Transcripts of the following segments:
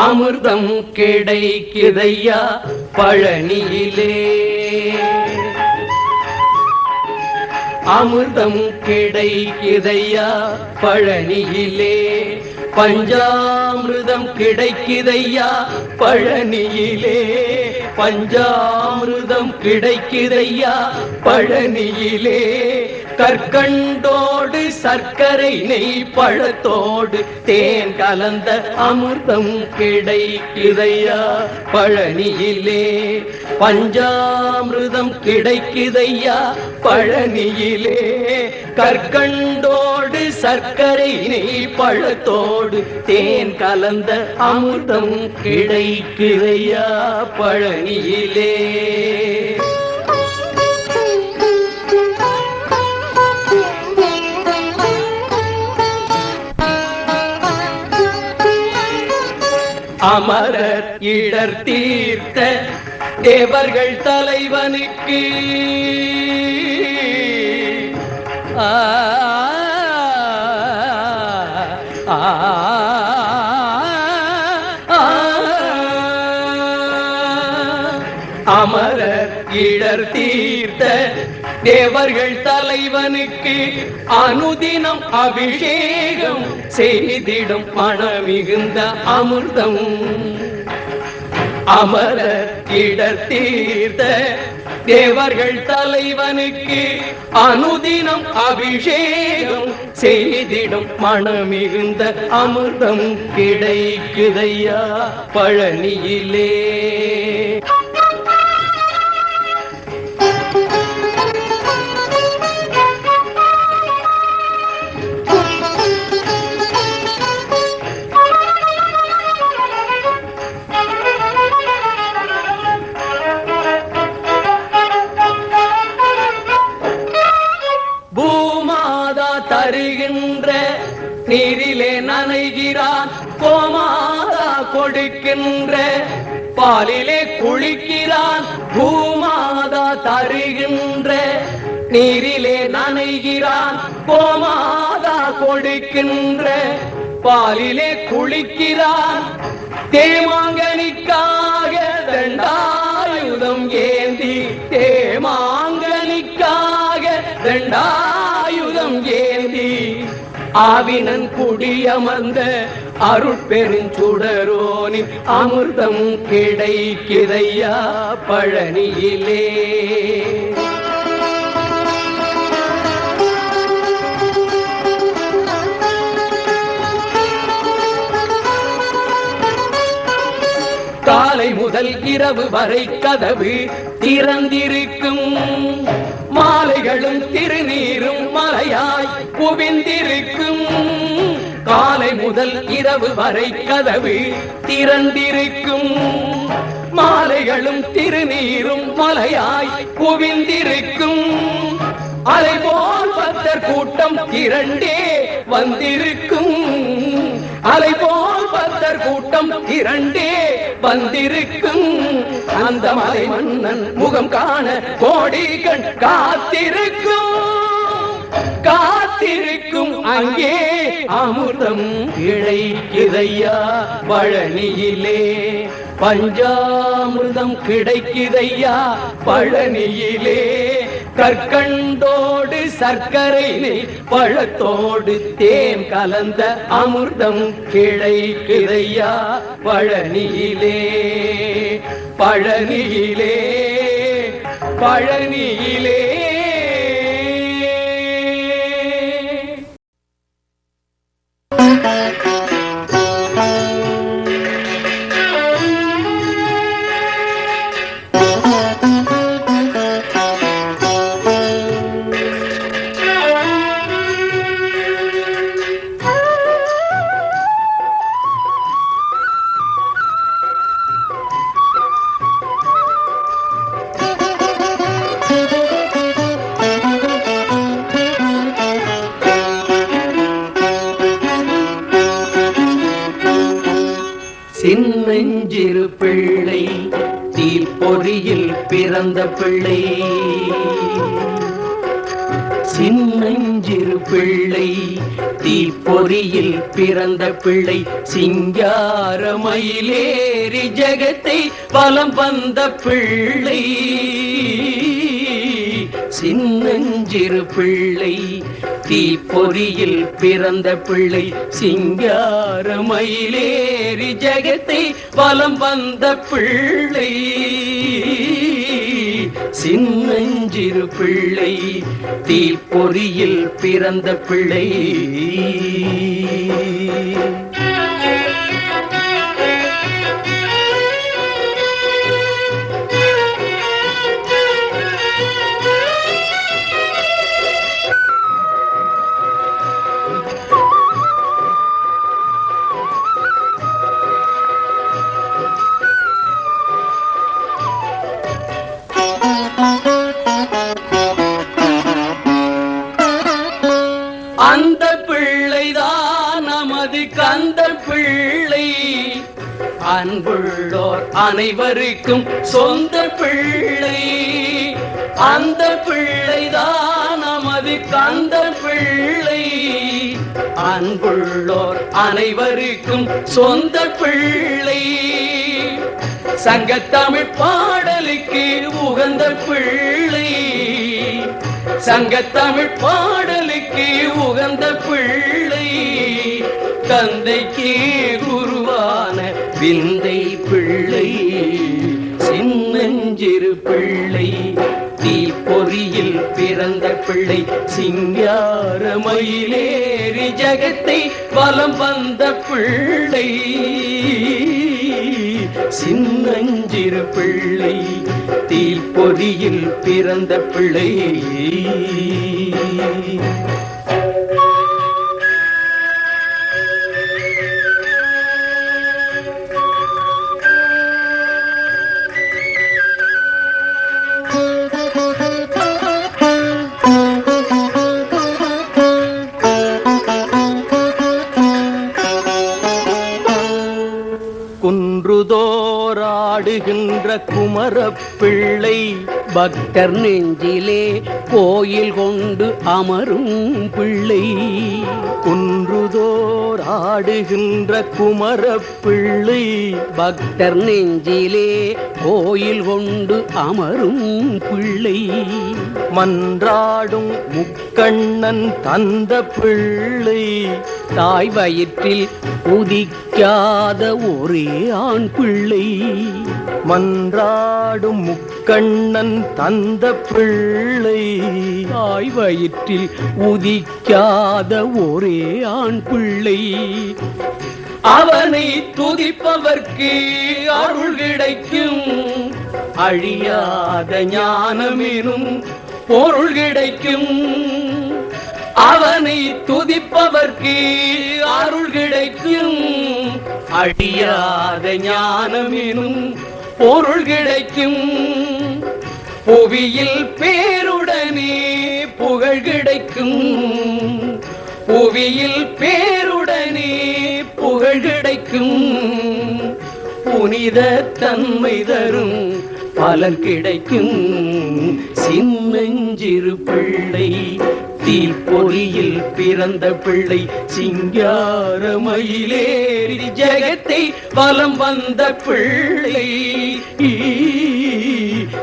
அமிர்தம் கிடைக்குதையா? பழனியிலே. அமிர்தம் கிடைக்குதையா பழனியிலே. பஞ்சாமிருதம் கிடைக்குதையா பழனியிலே. பஞ்சாமிருதம் கிடைக்குதையா பழனியிலே. கற்கண்டோடு சர்க்கரை நெய் பழத்தோடு தேன் கலந்த அமிர்தம் கிடைக்குதையா? பழனியிலே பஞ்சாமிருதம் கிடைக்குதையா? பழனியிலே கற்கண்டோடு சர்க்கரை நெய் பழத்தோடு தேன் கலந்த அமிர்தம் கிடைக்குதையா? பழனியிலே அமரர் இடர் தீர்த்த தேவர்கள் தலைவனுக்கு ஆ, அமரர் இடர் தீர்த்த தேவர்கள் தலைவனுக்கு அனுதினம் அபிஷேகம் செய்திடும் பண மிகுந்த அமிர்தம். அமர இடர் தீர்த்த தேவர்கள் தலைவனுக்கு அனுதினம் அபிஷேகம் செய்திடும் மனமிகுந்த அமிர்தம். கிடைக்குதையா பழனியிலே. நனைகிறான் கோமாதா கொடுக்கின்ற பாலிலே குளிக்கிறான். பூமாதா தருகின்ற நீரிலே நனைகிறான். கோமாதா கொடுக்கின்ற பாலிலே குளிக்கிறான். தேமாங்கனிக்காக தண்டாயுதம் ஏந்தி தேமாங்கனிக்காக தண்டா ஆவினன் குடியமர்ந்த அருட்பெருஞ்சுடரோனின் அமிர்தம் கிடைக்கிறையா பழனியிலே. காலை முதல் இரவு வரை கதவு திறந்திருக்கும் மாலைகளும் திருநீரும் மலையாய் குவிந்திருக்கும். காலை முதல் இரவு வரை கதவு திறந்திருக்கும். மாலைகளும் திருநீரும் மலையாய் குவிந்திருக்கும். அலைபோல் பக்தர் கூட்டம் திரண்டே வந்திருக்கும். அலை போல் பக்தர் கூட்டம் இரண்டே வந்திருக்கும். அந்த மலை மன்னன் முகம் காண கோடி கண் காத்திருக்கும். காத்திருக்கும் அங்கே அமிர்தம் கிடைக்குதையா பழனியிலே. பஞ்சாமிர்தம் கிடைக்குதையா பழனியிலே. கற்கண்டோடு சர்க்கரை பழத்தோடு தேன் கலந்த அமிர்தம் கிளை கிளையா பழனியிலே பழனியிலே பழனியிலே தீப்பொறியில் பிறந்த பிள்ளை. சின்னஞ்சிறு பிள்ளை. தீப்பொறியில் பிறந்த பிள்ளை. சிங்காரமயிலேறி ஜெகத்தை வலம் வந்த பிள்ளை. சின்னஞ்சிறு பிள்ளை. தீப்பொறியில் பிறந்த பிள்ளை சிங்கார மயிலேறி ஜெகத்தை வலம் வந்த பிள்ளை. சின்னஞ்சிறு பிள்ளை தீப்பொறியில் பிறந்த பிள்ளை. உள்ளோர் அனைவருக்கும் சொந்த பிள்ளை. அந்த பிள்ளைதான் நமது கந்த பிள்ளை. அன்புள்ளோர் அனைவருக்கும் சொந்த பிள்ளை. சங்கத்தமிழ் பாடலுக்கு உகந்த பிள்ளை. சங்கத்தமிழ் பாடலுக்கு உகந்த பிள்ளை. தந்தைக்கு குருவான பின் சின்னஞ்சிறு பிள்ளை தீப்பொறியில் பிறந்த பிள்ளை. சிங்கார மயிலேறி ஜகத்தை வலம் வந்த பிள்ளை. சின்னஞ்சிறு பிள்ளை தீ பொறியில் பிறந்த பிள்ளை. குன்றுதோராடுகின்ற குமரப்பிள்ளை பக்தர் நெஞ்சிலே கோயில் கொண்டு அமரும் பிள்ளை. குன்றுதோராடுகின்ற குமரப்பிள்ளை. பக்தர் நெஞ்சிலே கோயில் கொண்டு அமரும் பிள்ளை. மன்றாடும் முக்கண்ணன் தந்த பிள்ளை. தாய் வயிற்றில் உதிக்காத ஒரே ஆண் பிள்ளை. மன்றாடும் முக்கண்ணன் தந்த பிள்ளை. தாய் வயிற்றில் உதிக்காத ஒரே ஆண் பிள்ளை. அவனை துதிப்பவர்க்கு அருள் கிடைக்கும். அழியாத ஞானமெனும் பொருள் கிடைக்கும். அவனை துதிப்பவர்க்கு அருள் கிடைக்கும். அழியாத ஞானமெனும் பொருள் கிடைக்கும். புவியில் பேருடனே புகழ் கிடைக்கும். புவியில் பேர் புகழ் கிடைக்கும். புனித தன்மை தரும் பலன் கிடைக்கும். சின்னஞ்சிறு பிள்ளை தீப்பொறியில் பிறந்த பிள்ளை சிங்காரமயிலேறி ஜெகத்தை வலம் வந்த பிள்ளை.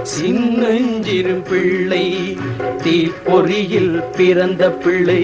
சின்னஞ்சிறு பிள்ளை தீப்பொறியில் பிறந்த பிள்ளை.